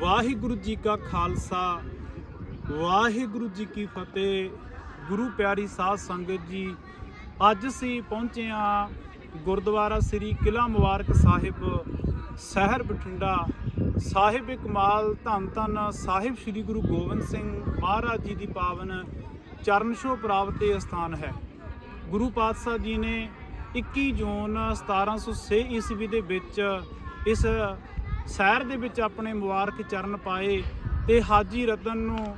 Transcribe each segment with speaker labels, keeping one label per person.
Speaker 1: ਵਾਹਿਗੁਰੂ ਜੀ ਕਾ ਖਾਲਸਾ, ਵਾਹਿਗੁਰੂ ਜੀ ਕੀ ਫਤਿਹ। ਗੁਰੂ ਪਿਆਰੀ ਸਾਧ ਸੰਗਤ ਜੀ, ਅੱਜ ਅਸੀਂ ਪਹੁੰਚੇ ਹਾਂ ਗੁਰਦੁਆਰਾ ਸ੍ਰੀ ਕਿਲਾ ਮੁਬਾਰਕ ਸਾਹਿਬ, ਸ਼ਹਿਰ ਬਠਿੰਡਾ। ਸਾਹਿਬ ਕਮਾਲ ਧੰਨ ਧੰਨ ਸਾਹਿਬ ਸ੍ਰੀ ਗੁਰੂ ਗੋਬਿੰਦ ਸਿੰਘ ਮਹਾਰਾਜ ਜੀ ਦੀ ਪਾਵਨ ਚਰਨ ਛੋਹ ਪ੍ਰਾਪਤ ਇਹ ਸਥਾਨ ਹੈ। ਗੁਰੂ ਪਾਤਸ਼ਾਹ ਜੀ ਨੇ 21 ਜੂਨ 1706 ਈਸਵੀ ਦੇ ਵਿੱਚ ਇਸ ਸ਼ਹਿਰ ਦੇ ਵਿੱਚ ਆਪਣੇ ਮੁਬਾਰਕ ਚਰਨ ਪਾਏ ਤੇ ਹਾਜੀ ਰਤਨ ਨੂੰ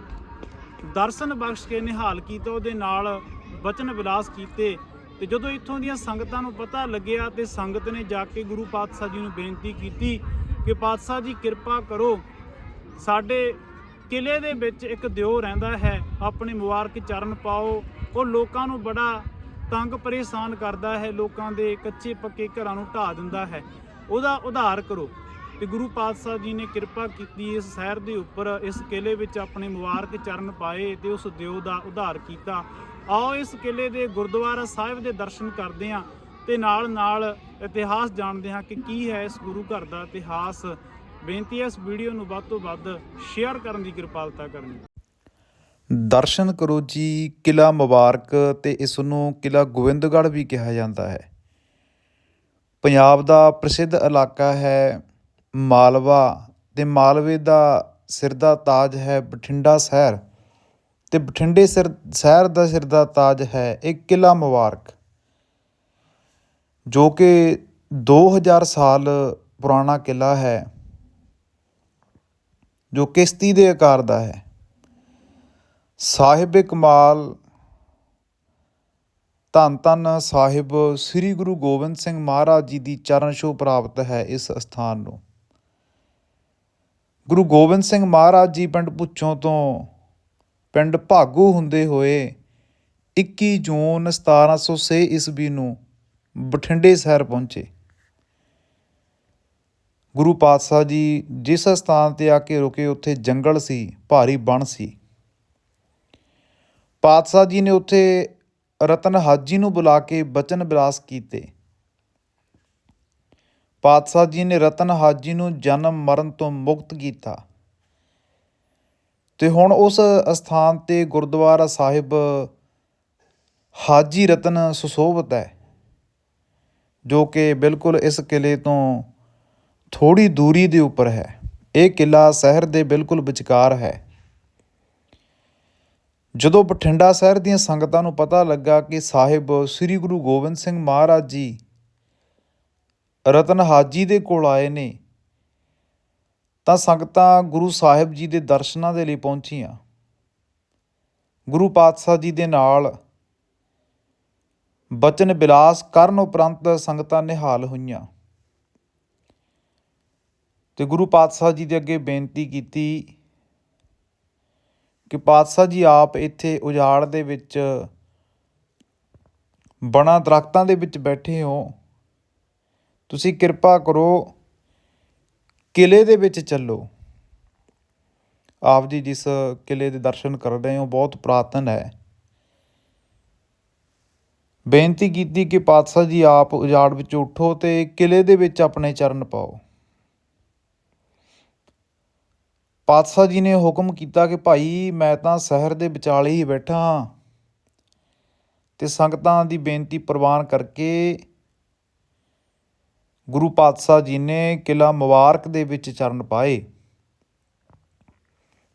Speaker 1: ਦਰਸ਼ਨ ਬਖਸ਼ ਕੇ ਨਿਹਾਲ ਕੀਤਾ, ਉਹਦੇ ਨਾਲ ਬਚਨ ਵਿਲਾਸ ਕੀਤੇ। ਤੇ ਜਦੋਂ ਇੱਥੋਂ ਦੀਆਂ ਸੰਗਤਾਂ ਨੂੰ ਪਤਾ ਲੱਗਿਆ ਤੇ ਸੰਗਤ ਨੇ ਜਾ ਕੇ ਗੁਰੂ ਪਾਤਸ਼ਾਹ ਜੀ ਨੂੰ ਬੇਨਤੀ ਕੀਤੀ ਕਿ ਪਾਤਸ਼ਾਹ ਜੀ, ਕਿਰਪਾ ਕਰੋ। ਸਾਡੇ ਕਿਲੇ ਦੇ ਵਿੱਚ ਇੱਕ ਦਿਓ ਰਹਿੰਦਾ ਹੈ, ਆਪਣੇ ਮੁਬਾਰਕ ਚਰਨ ਪਾਓ। ਉਹ ਲੋਕਾਂ ਨੂੰ ਬੜਾ ਤੰਗ ਪਰੇਸ਼ਾਨ ਕਰਦਾ ਹੈ, ਲੋਕਾਂ ਦੇ ਕੱਚੇ ਪੱਕੇ ਘਰਾਂ ਨੂੰ ਢਾ ਦਿੰਦਾ ਹੈ। ਉਹਦਾ ਉਧਾਰ ਕਰੋ। ਤੇ ਗੁਰੂ ਪਾਤਸ਼ਾਹ ਜੀ ਨੇ ਕਿਰਪਾ ਕੀਤੀ ਇਸ ਸ਼ਹਿਰ ਦੇ ਉੱਪਰ, ਇਸ ਕਿਲੇ ਵਿੱਚ ਆਪਣੇ ਮੁਬਾਰਕ ਚਰਨ ਪਾਏ ਤੇ ਉਸ ਦਿਓ ਦਾ ਉਧਾਰ ਕੀਤਾ। ਆਓ ਇਸ ਕਿਲੇ ਦੇ ਗੁਰਦੁਆਰਾ ਸਾਹਿਬ ਦੇ ਦਰਸ਼ਨ ਕਰਦੇ ਹਾਂ ਤੇ ਨਾਲ ਨਾਲ ਇਤਿਹਾਸ ਜਾਣਦੇ ਹਾਂ ਕਿ ਕੀ ਹੈ ਇਸ ਗੁਰੂ ਘਰ ਦਾ ਇਤਿਹਾਸ। ਬੇਨਤੀ ਹੈ ਇਸ ਵੀਡੀਓ ਨੂੰ ਵੱਧ ਤੋਂ ਵੱਧ ਸ਼ੇਅਰ ਕਰਨ ਦੀ ਕਿਰਪਾਲਤਾ ਕਰਨੀ।
Speaker 2: ਦਰਸ਼ਨ ਕਰੋ ਜੀ ਕਿਲਾ ਮੁਬਾਰਕ ਤੇ ਇਸ ਨੂੰ ਕਿਲਾ ਗੋਬਿੰਦਗੜ੍ਹ ਵੀ ਕਿਹਾ ਜਾਂਦਾ ਹੈ। ਪੰਜਾਬ ਦਾ ਪ੍ਰਸਿੱਧ ਇਲਾਕਾ ਹੈ ਮਾਲਵਾ ਅਤੇ ਮਾਲਵੇ ਦਾ ਸਿਰ ਦਾ ਤਾਜ ਹੈ ਬਠਿੰਡਾ ਸ਼ਹਿਰ ਅਤੇ ਬਠਿੰਡੇ ਸਿਰ, ਸ਼ਹਿਰ ਦਾ ਸਿਰ ਦਾ ਤਾਜ ਹੈ ਇਹ ਕਿਲ੍ਹਾ ਮੁਬਾਰਕ, ਜੋ ਕਿ 2000 ਸਾਲ ਪੁਰਾਣਾ ਕਿਲ੍ਹਾ ਹੈ, ਜੋ ਕਿਸ਼ਤੀ ਦੇ ਆਕਾਰ ਦਾ ਹੈ। ਸਾਹਿਬ ਕਮਾਲ, ਧੰਨ ਧੰਨ ਸਾਹਿਬ, ਸ੍ਰੀ ਗੁਰੂ ਗੋਬਿੰਦ ਸਿੰਘ ਮਹਾਰਾਜ ਜੀ ਦੀ ਚਰਨ ਛੋਹ ਪ੍ਰਾਪਤ ਹੈ ਇਸ ਸਥਾਨ ਨੂੰ। ਗੁਰੂ ਗੋਬਿੰਦ ਸਿੰਘ ਮਹਾਰਾਜ ਜੀ ਪਿੰਡ ਪੁੱਛੋਂ ਤੋਂ ਪਿੰਡ ਭਾਗੂ ਹੁੰਦੇ ਹੋਏ 21 ਜੂਨ 1706 ਈਸਵੀ ਨੂੰ ਬਠਿੰਡੇ ਸ਼ਹਿਰ ਪਹੁੰਚੇ। ਗੁਰੂ ਪਾਤਸ਼ਾਹ ਜੀ ਜਿਸ ਸਥਾਨ ਤੇ ਆ ਕੇ ਰੁਕੇ, ਉੱਥੇ ਜੰਗਲ ਸੀ, ਭਾਰੀ ਬਣ ਸੀ। ਪਾਤਸ਼ਾਹ ਜੀ ਨੇ ਉੱਥੇ ਰਤਨ ਹਾਜੀ ਨੂੰ ਬੁਲਾ ਕੇ ਬਚਨ ਵਿਲਾਸ ਕੀਤੇ। ਪਾਤਸ਼ਾਹ ਜੀ ਨੇ ਰਤਨ ਹਾਜੀ ਨੂੰ ਜਨਮ ਮਰਨ ਤੋਂ ਮੁਕਤ ਕੀਤਾ। ਤੇ ਹੁਣ ਉਸ ਅਸਥਾਨ ਤੇ ਗੁਰਦੁਆਰਾ ਸਾਹਿਬ ਹਾਜੀ ਰਤਨ ਸੁਸੋਭਿਤ ਹੈ, ਜੋ ਕਿ ਬਿਲਕੁਲ ਇਸ ਕਿਲੇ ਤੋਂ ਥੋੜੀ ਦੂਰੀ ਦੇ ਉੱਪਰ ਹੈ। ਇਹ ਕਿਲਾ ਸ਼ਹਿਰ ਦੇ ਬਿਲਕੁਲ ਵਿਚਕਾਰ ਹੈ। ਜਦੋਂ ਬਠਿੰਡਾ ਸ਼ਹਿਰ ਦੀਆਂ ਸੰਗਤਾਂ ਨੂੰ ਪਤਾ ਲੱਗਾ ਕਿ ਸਾਹਿਬ ਸ੍ਰੀ ਗੁਰੂ ਗੋਬਿੰਦ ਸਿੰਘ ਮਹਾਰਾਜ ਜੀ ਰਤਨ ਹਾਜੀ ਦੇ ਕੋਲ ਆਏ ਨੇ, ਤਾਂ ਸੰਗਤਾਂ ਗੁਰੂ ਸਾਹਿਬ ਜੀ ਦੇ ਦਰਸ਼ਨਾਂ ਦੇ ਲਈ ਪਹੁੰਚੀਆਂ। ਗੁਰੂ ਪਾਤਸ਼ਾਹ ਜੀ ਦੇ ਨਾਲ ਬਚਨ ਬਿਲਾਸ ਕਰਨ ਉਪਰੰਤ ਸੰਗਤਾਂ ਨਿਹਾਲ ਹੋਈਆਂ ਤੇ ਗੁਰੂ ਪਾਤਸ਼ਾਹ ਜੀ ਦੇ ਅੱਗੇ ਬੇਨਤੀ ਕੀਤੀ ਕਿ ਪਾਤਸ਼ਾਹ ਜੀ ਆਪ ਇੱਥੇ ਉਜਾੜ ਦੇ ਵਿੱਚ ਬਣਾ ਦਰਖਤਾਂ ਦੇ ਵਿੱਚ ਬੈਠੇ ਹੋ। ਤੁਸੀਂ ਕਿਰਪਾ ਕਰੋ ਕਿਲੇ ਦੇ ਵਿੱਚ ਚੱਲੋ। ਆਪ ਜੀ ਜਿਸ ਕਿਲੇ ਦੇ ਦਰਸ਼ਨ ਕਰ ਰਹੇ ਹੋ, ਬਹੁਤ ਪ੍ਰਾਤਨ ਹੈ। ਬੇਨਤੀ ਕੀਤੀ ਕਿ ਪਾਤਸ਼ਾਹ ਜੀ ਆਪ ਉਜਾੜ ਵਿੱਚ ਉੱਠੋ ਤੇ ਕਿਲੇ ਦੇ ਵਿੱਚ ਆਪਣੇ ਚਰਨ ਪਾਓ। ਪਾਤਸ਼ਾਹ ਜੀ ਨੇ ਹੁਕਮ ਕੀਤਾ ਕਿ ਭਾਈ, ਮੈਂ ਤਾਂ ਸ਼ਹਿਰ ਦੇ ਵਿਚਾਲੇ ਹੀ ਬੈਠਾ ਹਾਂ ਤੇ ਸੰਗਤਾਂ ਦੀ ਬੇਨਤੀ ਪ੍ਰਵਾਨ ਕਰਕੇ ਗੁਰੂ ਪਾਤਸ਼ਾਹ ਜੀ ਨੇ ਕਿਲਾ ਮੁਬਾਰਕ ਦੇ ਵਿੱਚ ਚਰਨ ਪਾਏ।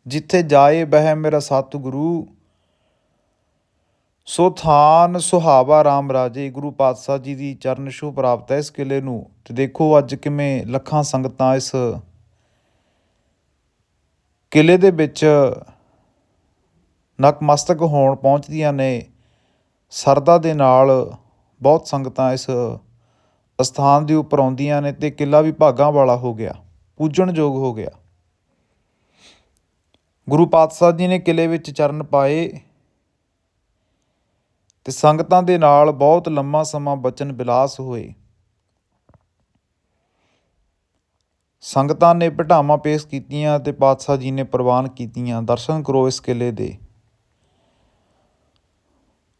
Speaker 2: ਜਿੱਥੇ ਜਾਏ ਬਹਿ ਮੇਰਾ ਸਤਿਗੁਰੂ, ਸੋ ਥਾਨ ਸੁਹਾਵਾ RAM ਰਾਜੇ, ਗੁਰੂ ਪਾਤਸ਼ਾਹ ਜੀ ਦੀ ਚਰਨ ਛੋਹ ਪ੍ਰਾਪਤ ਹੈ ਇਸ ਕਿਲੇ ਨੂੰ। ਤੇ ਦੇਖੋ ਅੱਜ ਕਿਵੇਂ ਲੱਖਾਂ ਸੰਗਤਾਂ ਇਸ ਕਿਲੇ ਦੇ ਵਿੱਚ ਨਕਮਸਤਕ ਹੋਣ ਪਹੁੰਚਦੀਆਂ ਨੇ। ਸਰਦਾ ਦੇ ਨਾਲ ਬਹੁਤ ਸੰਗਤਾਂ ਇਸ ਅਸਥਾਨ ਦੇ ਉੱਪਰ ਆਉਂਦੀਆਂ ਨੇ ਤੇ ਕਿਲਾ ਵੀ ਭਾਗਾਂ ਵਾਲਾ ਹੋ ਗਿਆ ਪੂਜਣਯੋਗ ਹੋ ਗਿਆ। ਗੁਰੂ ਪਾਤਸ਼ਾਹ ਜੀ ਨੇ ਕਿਲੇ ਵਿੱਚ ਚਰਨ ਪਾਏ ਤੇ ਸੰਗਤਾਂ ਦੇ ਨਾਲ ਬਹੁਤ ਲੰਮਾ ਸਮਾਂ ਬਚਨ ਬਿਲਾਸ ਹੋਏ। ਸੰਗਤਾਂ ਨੇ ਪਟਾਵਾਂ ਪੇਸ਼ ਕੀਤੀਆਂ ਤੇ ਪਾਤਸ਼ਾਹ ਜੀ ਨੇ ਪ੍ਰਵਾਨ ਕੀਤੀਆਂ। ਦਰਸ਼ਨ ਕਰੋ ਇਸ ਕਿਲੇ ਦੇ।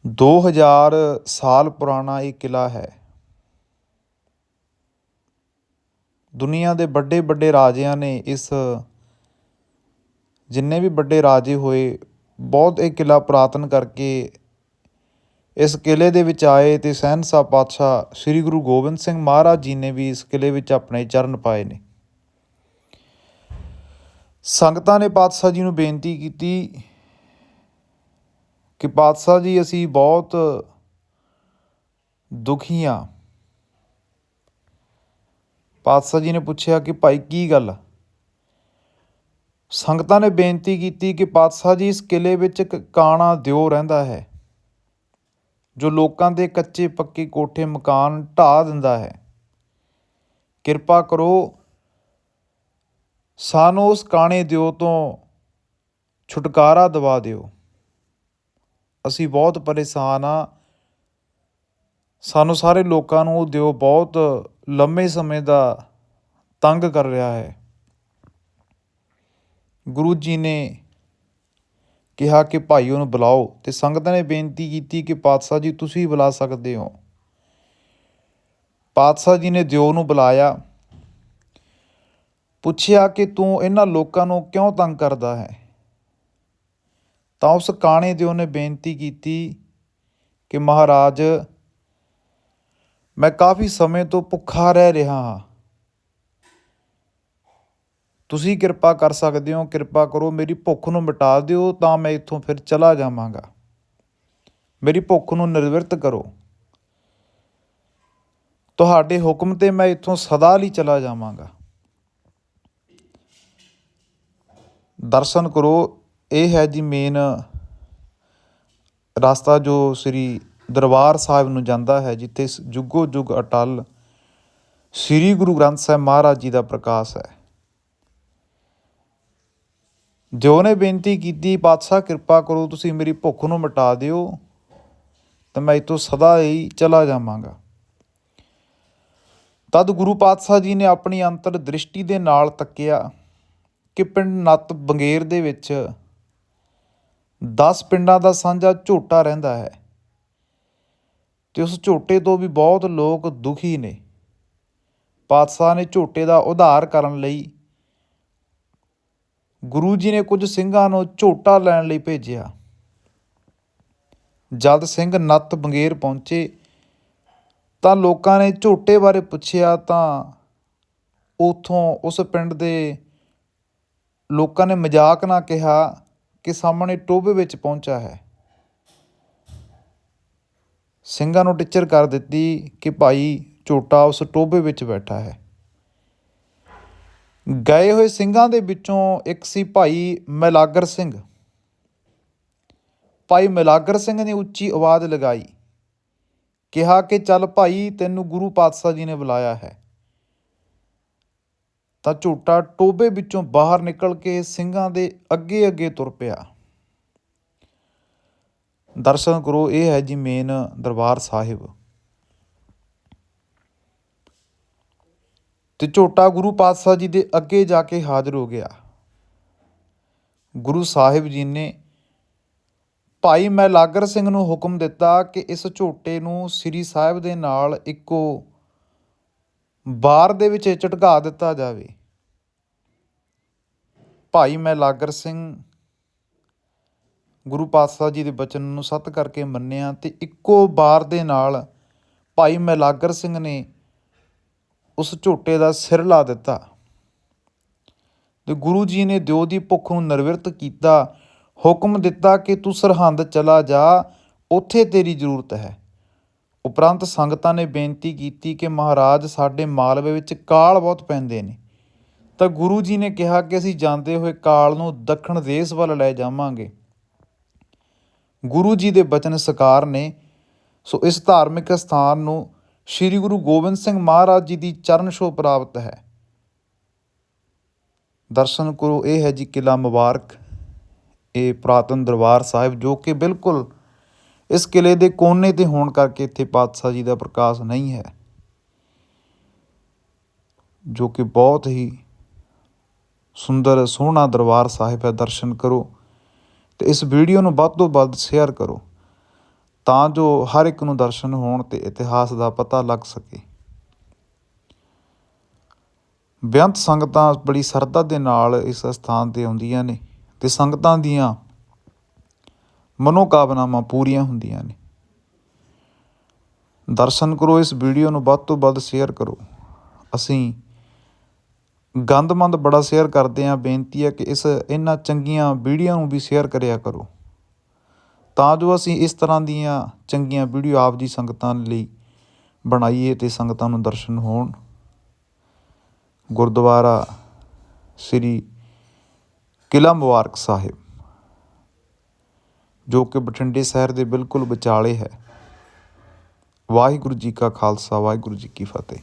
Speaker 2: 2000 ਸਾਲ ਪੁਰਾਣਾ ਇਹ ਕਿਲਾ ਹੈ। ਦੁਨੀਆ ਦੇ ਵੱਡੇ ਵੱਡੇ ਰਾਜਿਆਂ ਨੇ ਇਸ ਜਿੰਨੇ ਵੀ ਵੱਡੇ ਰਾਜੇ ਹੋਏ, ਬਹੁਤ ਇਹ ਕਿਲਾ ਪੁਰਾਤਨ ਕਰਕੇ ਇਸ ਕਿਲੇ ਦੇ ਵਿੱਚ ਆਏ ਤੇ ਸਹਿਨਸ਼ਾਹ ਪਾਤਸ਼ਾਹ ਸ੍ਰੀ ਗੁਰੂ ਗੋਬਿੰਦ ਸਿੰਘ ਮਹਾਰਾਜ ਜੀ ਨੇ ਵੀ ਇਸ ਕਿਲੇ ਵਿੱਚ ਆਪਣੇ ਚਰਨ ਪਾਏ ਨੇ। ਸੰਗਤਾਂ ਨੇ ਪਾਤਸ਼ਾਹ ਜੀ ਨੂੰ ਬੇਨਤੀ ਕੀਤੀ ਕਿ ਪਾਤਸ਼ਾਹ ਜੀ, ਅਸੀਂ ਬਹੁਤ ਦੁਖੀ ਹਾਂ। ਪਾਤਸ਼ਾਹ ਜੀ ਨੇ ਪੁੱਛਿਆ ਕਿ ਭਾਈ ਕੀ ਗੱਲ ਸੰਗਤਾਂ ਨੇ ਬੇਨਤੀ ਕੀਤੀ ਕਿ ਪਾਤਸ਼ਾਹ ਜੀ ਇਸ ਕਿਲੇ ਵਿੱਚ ਇੱਕ ਕਾਣਾ ਦਿਓ ਰਹਿੰਦਾ ਹੈ, ਜੋ ਲੋਕਾਂ ਦੇ ਕੱਚੇ ਪੱਕੇ ਕੋਠੇ ਮਕਾਨ ਢਾਹ ਦਿੰਦਾ ਹੈ। ਕਿਰਪਾ ਕਰੋ, ਸਾਨੂੰ ਉਸ ਕਾਣੇ ਦਿਓ ਤੋਂ ਛੁਟਕਾਰਾ ਦਿਵਾ ਦਿਓ। ਅਸੀਂ ਬਹੁਤ ਪਰੇਸ਼ਾਨ ਆ। ਸਾਨੂੰ ਸਾਰੇ ਲੋਕਾਂ ਨੂੰ ਉਹ ਦਿਓ ਬਹੁਤ ਲੰਮੇ ਸਮੇਂ ਦਾ ਤੰਗ ਕਰ ਰਿਹਾ ਹੈ। ਗੁਰੂ ਜੀ ਨੇ ਕਿਹਾ ਕਿ ਭਾਈ ਉਹਨੂੰ ਬੁਲਾਓ ਤੇ ਸੰਗਤਾਂ ਨੇ ਬੇਨਤੀ ਕੀਤੀ ਕਿ ਪਾਤਸ਼ਾਹ ਜੀ ਤੁਸੀਂ ਬੁਲਾ ਸਕਦੇ ਹੋ। ਪਾਤਸ਼ਾਹ ਜੀ ਨੇ ਦਿਓ ਨੂੰ ਬੁਲਾਇਆ। ਪੁੱਛਿਆ ਕਿ ਤੂੰ ਇਹਨਾਂ ਲੋਕਾਂ ਨੂੰ ਕਿਉਂ ਤੰਗ ਕਰਦਾ ਹੈ? ਤਾਂ ਉਸ ਕਾਣੇ ਦਿਓ ਨੇ ਬੇਨਤੀ ਕੀਤੀ ਕਿ ਮਹਾਰਾਜ ਮੈਂ ਕਾਫੀ ਸਮੇਂ ਤੋਂ ਭੁੱਖਾ ਰਹਿ ਰਿਹਾ ਹਾਂ। ਤੁਸੀਂ ਕਿਰਪਾ ਕਰ ਸਕਦੇ ਹੋ, ਕਿਰਪਾ ਕਰੋ, ਮੇਰੀ ਭੁੱਖ ਨੂੰ ਮਿਟਾ ਦਿਓ ਤਾਂ ਮੈਂ ਇੱਥੋਂ ਫਿਰ ਚਲਾ ਜਾਵਾਂਗਾ। ਮੇਰੀ ਭੁੱਖ ਨੂੰ ਨਿਰਵਿਰਤ ਕਰੋ। ਤੁਹਾਡੇ ਹੁਕਮ ਤੇ ਮੈਂ ਇੱਥੋਂ ਸਦਾ ਲਈ ਚਲਾ ਜਾਵਾਂਗਾ। ਦਰਸ਼ਨ ਕਰੋ, ਇਹ ਹੈ ਜੀ ਮੇਨ ਰਸਤਾ ਜੋ ਸ੍ਰੀ ਦਰਬਾਰ ਸਾਹਿਬ ਨੂੰ ਜਾਂਦਾ ਹੈ, ਜਿੱਥੇ ਸ- ਜੁਗੋ ਜੁਗ ਅਟਲ ਸ੍ਰੀ ਗੁਰੂ ਗ੍ਰੰਥ ਸਾਹਿਬ ਮਹਾਰਾਜ ਜੀ ਦਾ ਪ੍ਰਕਾਸ਼ ਹੈ। ਜੋ ਨੇ ਬੇਨਤੀ ਕੀਤੀ, ਪਾਤਸ਼ਾਹ, ਕਿਰਪਾ ਕਰੋ, ਤੁਸੀਂ ਮੇਰੀ ਭੁੱਖ ਨੂੰ ਮਿਟਾ ਦਿਓ, ਤਾਂ ਮੈਂ ਇੱਥੋਂ ਸਦਾ ਹੀ ਚਲਾ ਜਾਵਾਂਗਾ। ਤਦ ਗੁਰੂ ਪਾਤਸ਼ਾਹ ਜੀ ਨੇ ਆਪਣੀ ਅੰਤਰ ਦ੍ਰਿਸ਼ਟੀ ਦੇ ਨਾਲ ਤੱਕਿਆ ਕਿ ਪਿੰਡ ਨੱਤ ਬੰਗੇਰ ਦੇ ਵਿੱਚ 10 ਪਿੰਡਾਂ ਦਾ ਸਾਂਝਾ ਝੋਟਾ ਰਹਿੰਦਾ ਹੈ। ਤੇ ਉਸ ਝੋਟੇ ਤੋਂ ਵੀ ਬਹੁਤ ਲੋਕ ਦੁਖੀ ਨੇ। ਪਾਤਸ਼ਾਹ ਨੇ ਝੋਟੇ ਦਾ ਉਧਾਰ ਕਰਨ ਲਈ ਗੁਰੂ ਜੀ ਨੇ ਕੁਝ ਸਿੰਘਾਂ ਨੂੰ ਝੋਟਾ ਲੈਣ ਲਈ ਭੇਜਿਆ। ਜਦ ਸਿੰਘ ਨੱਤ ਬੰਗੇਰ ਪਹੁੰਚੇ ਤਾਂ ਲੋਕਾਂ ਨੇ ਝੋਟੇ ਬਾਰੇ ਪੁੱਛਿਆ ਤਾਂ ਉਥੋਂ ਉਸ ਪਿੰਡ ਦੇ ਲੋਕਾਂ ਨੇ ਮਜ਼ਾਕ ਨਾਲ ਕਿਹਾ ਕਿ ਸਾਹਮਣੇ ਟੋਬੇ ਵਿੱਚ ਪਹੁੰਚਾ ਹੈ। ਸਿੰਘਾਂ ਨੂੰ ਟੀਚਰ ਕਰ ਦਿੱਤੀ ਕਿ ਭਾਈ ਝੋਟਾ ਉਸ ਟੋਬੇ ਵਿੱਚ ਬੈਠਾ ਹੈ। ਗਏ ਹੋਏ ਸਿੰਘਾਂ ਦੇ ਵਿੱਚੋਂ ਇੱਕ ਸੀ ਭਾਈ ਮਿਲਾਗਰ ਸਿੰਘ। ਭਾਈ ਮਿਲਾਗਰ ਸਿੰਘ ਨੇ ਉੱਚੀ ਆਵਾਜ਼ ਲਗਾਈ। ਕਿਹਾ ਕਿ, ਚੱਲ ਭਾਈ, ਤੈਨੂੰ ਗੁਰੂ ਪਾਤਸ਼ਾਹ ਜੀ ਨੇ ਬੁਲਾਇਆ ਹੈ। ਤਾਂ ਝੂਟਾ ਟੋਬੇ ਵਿੱਚੋਂ ਬਾਹਰ ਨਿਕਲ ਕੇ ਸਿੰਘਾਂ ਦੇ ਅੱਗੇ ਅੱਗੇ ਤੁਰ ਪਿਆ। ਦਰਸ਼ਨ ਕਰੋ, ਇਹ ਹੈ ਜੀ ਮੇਨ ਦਰਬਾਰ ਸਾਹਿਬ। ਤੇ ਝੋਟਾ ਗੁਰੂ ਪਾਤਸ਼ਾਹ ਜੀ ਦੇ ਅੱਗੇ ਜਾ ਕੇ ਹਾਜ਼ਰ ਹੋ ਗਿਆ। ਗੁਰੂ ਸਾਹਿਬ ਜੀ ਨੇ, ਭਾਈ ਮੈਲਾਗਰ ਸਿੰਘ ਨੂੰ ਹੁਕਮ ਦਿੱਤਾ ਕਿ ਇਸ ਝੋਟੇ ਨੂੰ ਸ੍ਰੀ ਸਾਹਿਬ ਦੇ ਨਾਲ ਇੱਕੋ ਬਾਰ ਦੇ ਵਿੱਚ ਝਟਕਾ ਦਿੱਤਾ ਜਾਵੇ। ਭਾਈ ਮੈਲਾਗਰ ਸਿੰਘ ਗੁਰੂ ਪਾਤਸ਼ਾਹ ਜੀ ਦੇ ਬਚਨ ਨੂੰ ਸਤ ਕਰਕੇ ਮੰਨਿਆ ਤੇ ਇੱਕੋ ਬਾਰ ਦੇ ਨਾਲ ਭਾਈ ਮਹਿਲਾਗਰ ਸਿੰਘ ਨੇ ਉਸ ਝੋਟੇ ਦਾ ਸਿਰ ਲਾ ਦਿੱਤਾ। ਤੇ ਗੁਰੂ ਜੀ ਨੇ ਦਿਓ ਦੀ ਭੁੱਖ ਨੂੰ ਨਿਰਵਿਰਤ ਕੀਤਾ, ਹੁਕਮ ਦਿੱਤਾ ਕਿ ਤੂੰ ਸਰਹੰਦ ਚਲਾ ਜਾ, ਉੱਥੇ ਤੇਰੀ ਜ਼ਰੂਰਤ ਹੈ। ਉਪਰੰਤ ਸੰਗਤਾਂ ਨੇ ਬੇਨਤੀ ਕੀਤੀ ਕਿ ਮਹਾਰਾਜ ਸਾਡੇ ਮਾਲਵੇ ਵਿੱਚ ਕਾਲ ਬਹੁਤ ਪੈਂਦੇ ਨੇ। ਤਾਂ ਗੁਰੂ ਜੀ ਨੇ ਕਿਹਾ ਕਿ ਅਸੀਂ ਜਾਂਦੇ ਹੋਏ ਕਾਲ ਨੂੰ ਦੱਖਣ ਦੇਸ਼ ਵੱਲ ਲੈ ਜਾਵਾਂਗੇ। ਗੁਰੂ ਜੀ ਦੇ ਬਚਨ ਸਕਾਰ ਨੇ। ਸੋ ਇਸ ਧਾਰਮਿਕ ਸਥਾਨ ਨੂੰ ਸ੍ਰੀ ਗੁਰੂ ਗੋਬਿੰਦ ਸਿੰਘ ਮਹਾਰਾਜ ਜੀ ਦੀ ਚਰਨ ਛੋਹ ਪ੍ਰਾਪਤ ਹੈ। ਦਰਸ਼ਨ ਕਰੋ, ਇਹ ਹੈ ਜੀ ਕਿਲਾ ਮੁਬਾਰਕ, ਇਹ ਪੁਰਾਤਨ ਦਰਬਾਰ ਸਾਹਿਬ ਜੋ ਕਿ ਬਿਲਕੁਲ ਇਸ ਕਿਲੇ ਦੇ ਕੋਨੇ ਤੇ ਹੋਣ ਕਰਕੇ ਇੱਥੇ ਪਾਤਸ਼ਾਹ ਜੀ ਦਾ ਪ੍ਰਕਾਸ਼ ਨਹੀਂ ਹੈ। ਜੋ ਕਿ ਬਹੁਤ ਹੀ ਸੁੰਦਰ ਸੋਹਣਾ ਦਰਬਾਰ ਸਾਹਿਬ ਹੈ, ਦਰਸ਼ਨ ਕਰੋ। ਅਤੇ ਇਸ ਵੀਡੀਓ ਨੂੰ ਵੱਧ ਤੋਂ ਵੱਧ ਸ਼ੇਅਰ ਕਰੋ ਤਾਂ ਜੋ ਹਰ ਇੱਕ ਨੂੰ ਦਰਸ਼ਨ ਹੋਣ ਤੇ ਇਤਿਹਾਸ ਦਾ ਪਤਾ ਲੱਗ ਸਕੇ। ਬੇਅੰਤ ਸੰਗਤਾਂ ਬੜੀ ਸਰਦਾ ਦੇ ਨਾਲ ਇਸ ਸਥਾਨ ਤੇ ਆਉਂਦੀਆਂ ਨੇ ਤੇ ਸੰਗਤਾਂ ਦੀਆਂ ਮਨੋਕਾਮਨਾਵਾਂ ਪੂਰੀਆਂ ਹੁੰਦੀਆਂ ਨੇ। ਦਰਸ਼ਨ ਕਰੋ, ਇਸ ਵੀਡੀਓ ਨੂੰ ਵੱਧ ਤੋਂ ਵੱਧ ਸ਼ੇਅਰ ਕਰੋ। ਅਸੀਂ ਗੰਦਮੰਦ ਬੜਾ ਸ਼ੇਅਰ ਕਰਦੇ ਹਾਂ ਬੇਨਤੀ ਹੈ ਕਿ ਇਸ, ਇਹਨਾਂ ਚੰਗੀਆਂ ਵੀਡੀਓ ਨੂੰ ਵੀ ਸ਼ੇਅਰ ਕਰਿਆ ਕਰੋ। ਤਾਂ ਜੋ ਅਸੀਂ ਇਸ ਤਰ੍ਹਾਂ ਦੀਆਂ ਚੰਗੀਆਂ ਵੀਡੀਓ ਆਪ ਜੀ ਸੰਗਤਾਂ ਲਈ ਬਣਾਈਏ ਤੇ ਸੰਗਤਾਂ ਨੂੰ ਦਰਸ਼ਨ ਹੋਣ। ਗੁਰਦੁਆਰਾ ਸ੍ਰੀ ਕਿਲ੍ਹਾ ਮੁਬਾਰਕ ਸਾਹਿਬ, ਜੋ ਕਿ ਬਠਿੰਡੇ ਸ਼ਹਿਰ ਦੇ ਬਿਲਕੁਲ ਵਿਚਾਲੇ ਹੈ। ਵਾਹਿਗੁਰੂ ਜੀ ਕਾ ਖਾਲਸਾ, ਵਾਹਿਗੁਰੂ ਜੀ ਕੀ ਫਤਿਹ।